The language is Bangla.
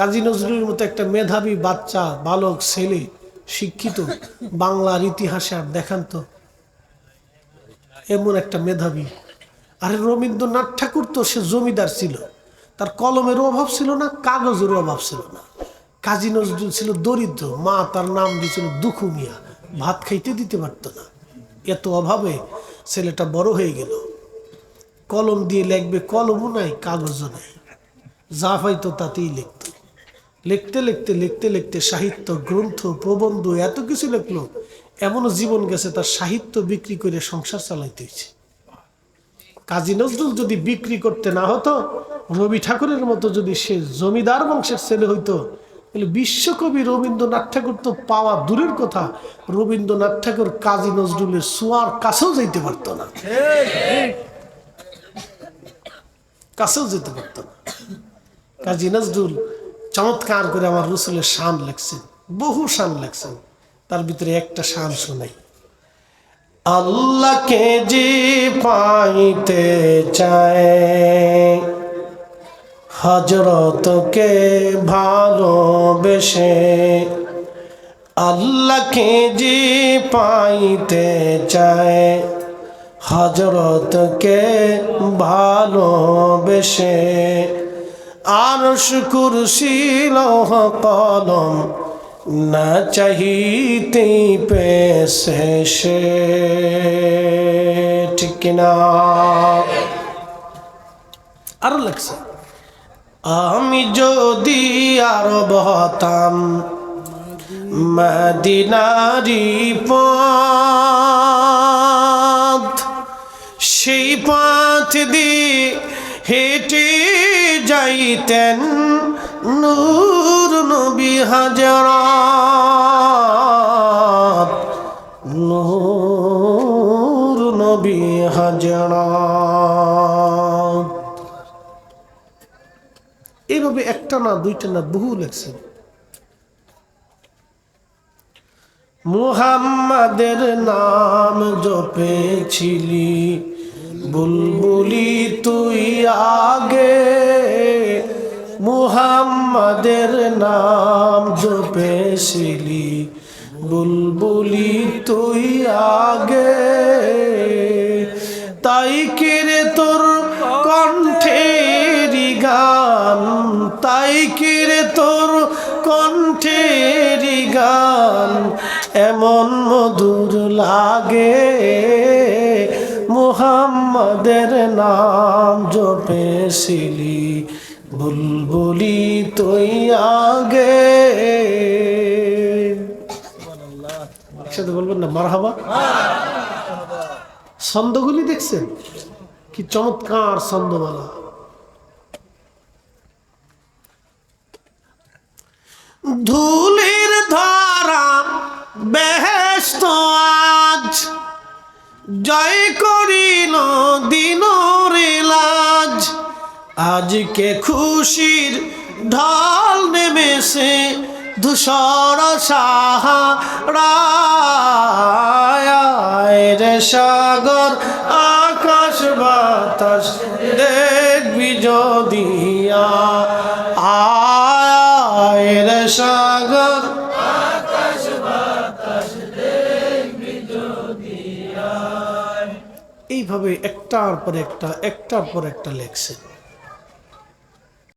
কাজী নজরুলের মতো একটা মেধাবী বাচ্চা, বালক, ছেলে, শিক্ষিত, বাংলার ইতিহাসে আর দেখান তো এমন একটা মেধাবী। আরে রবীন্দ্রনাথ ঠাকুর তো সে জমিদার ছিল। তার কলমেরও অভাব ছিল না কাগজেরও অভাব ছিল না। কাজী নজরুল ছিল দরিদ্র, মা তার নাম দিয়েছিল দুখু মিয়া ভাত খাইতে দিতে পারতো না। এত অভাবে ছেলেটা বড় হয়ে গেল। কলম দিয়ে লিখবে, কলমও নাই, কাগজও নাই। যা হয়তো তাতেই লিখত। লিখতে লিখতে লিখতে লিখতে সাহিত্য, গ্রন্থ, প্রবন্ধ, এত কিছু লিখলো, এমনও জীবন গেছে তার সাহিত্য বিক্রি করে সংসার চালাইতে হয়েছে। কাজী নজরুল যদি বিক্রি করতে না হতো, রবি ঠাকুরের মতো যদি সে জমিদার বংশের ছেলে হইতো, তাহলে বিশ্বকবি রবীন্দ্রনাথ ঠাকুর তো পাওয়া দূরের কথা, রবীন্দ্রনাথ ঠাকুর কাজী নজরুলের সোয়ার কাছেও যাইতে পারতো না। কাছেও যেতে পারতো না। কাজী নজরুল চমৎকার করে আমার রসুলের শান লেখছেন, বহু শান লেখছেন। তার ভিতরে একটা শান শোনাই। আল্লাহকে যে পাইতে চায় হজরতকে ভালোবেসে আল্লাহকে যে পাইতে চায় হজরতকে ভালোবেসে আর কুরসি লৌহ কলম না চাহিতে পেশে সে। ঠিক কিনা? আরও লাগছে আমি যদি আরও বহতাম মদিনারি পথ সেই পথ দিয়ে হেঁটে যাইতেন নূর নবী হাজারাত। নূর নবী হাজারাত। এইভাবে একটা না, দুইটা না, বহু লেখছেন। মুহাম্মাদের নাম জপেছিলি, বুলবুলি তুই আগে মুহাম্মাদের নাম জপেছিলি বুলবুলি তুই আগে। তাই কেড়ে তোর কণ্ঠের গান? তাই কেড়ে তোর কণ্ঠের গান? এমন মধুর লাগে। মুহাম্মাদের নাম জপেছিলি বুলবুলি তুই আগে। একসাথে বলবেন না, মারহাবা। ছন্দগুলি দেখছেন? কি চমৎকার ছন্দমালা। ধুলির ধারা বেহেস্ত আজ জয় করিল আজকে খুশির ঢল নেমেছে, ধূসর সাহারায় রে সাগর, আকাশ বাতাস দেখবি যদিয়া আয় রে সাগর এইভাবে একটার পর একটা, একটার পর একটা লেখছেন।